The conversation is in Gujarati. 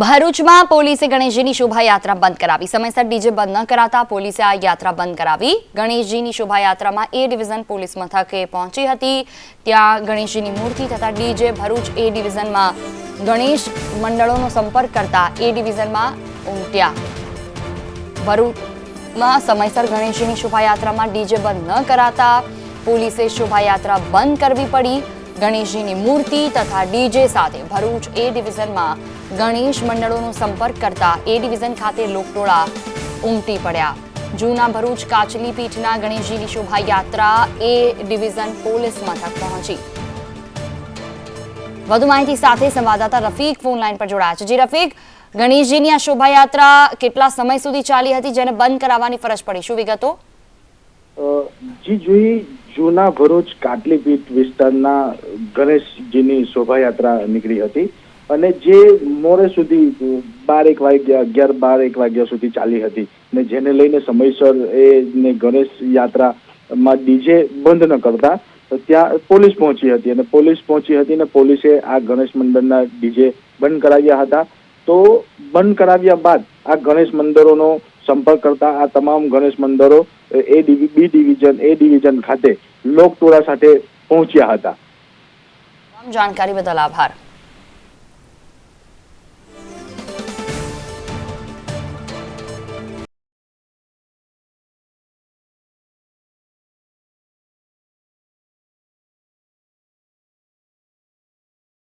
ભરૂચમાં પોલીસે ગણેશજીની શોભાયાત્રા બંધ કરાવી. સમયસર ડીજે બંધ ન કરાતા પોલીસે આ યાત્રા બંધ કરાવી. ગણેશજીની શોભાયાત્રામાં એ ડિવિઝન પોલીસ મથકે પહોંચી હતી. ત્યાં ગણેશજીની મૂર્તિ તથા ડીજે ભરૂચ એ ડિવિઝનમાં ગણેશ મંડળોનો સંપર્ક કરતા એ ડિવિઝનમાં ઉમટ્યા. ભરૂચમાં સમયસર ગણેશજીની શોભાયાત્રામાં ડીજે બંધ ન કરાતા પોલીસે શોભાયાત્રા બંધ કરવી પડી. ગણેશજીની મૂર્તિ તથા ડીજે સાથે ભરૂચ એ ડિવિઝનમાં ગણેશ મંડળોનો સંપર્ક કરતા એ ડિવિઝન ખાતે લોકટોળા ઉમટી પડ્યા. જૂના ભરૂચ કાચલી પીઠના ગણેશજીની શોભાયાત્રા એ ડિવિઝન પોલીસ મથક પહોંચી. વધુ માહિતી સાથે સંવાદદાતા રફીક ફોન લાઈન પર જોડાયા છે. જી રફીક, ગણેશજીની આ શોભાયાત્રા કેટલા સમય સુધી ચાલી હતી, જેને બંધ કરાવવાની ફરજ પડી? શું વિગતો? જી, જોઈ જૂના ભરૂચ કાટલીપીઠ વિસ્તારના ગણેશજીની શોભાયાત્રા નીકળી હતી અને જે મોડે સુધી બાર એક વાગ્યા, અગિયાર બાર એક વાગ્યા સુધી ચાલી હતી ને જેને લઈને સમયસર એ ને ગણેશ યાત્રામાં ડીજે બંધ ન કરતા ત્યાં પોલીસ પહોંચી હતી અને પોલીસ પહોંચી હતી ને પોલીસે આ ગણેશ મંડળના ડીજે બંધ કરાવ્યા હતા. તો બંધ કરાવ્યા બાદ આ ગણેશ મંદિરોનો સંપર્ક કરતા આ તમામ ગણેશ મંદિરો એ બી ડિવિઝન, એ ડિવિઝન ખાતે લોકટોળા સાથે પહોંચ્યા હતા. જાણકારી બદલ આભાર.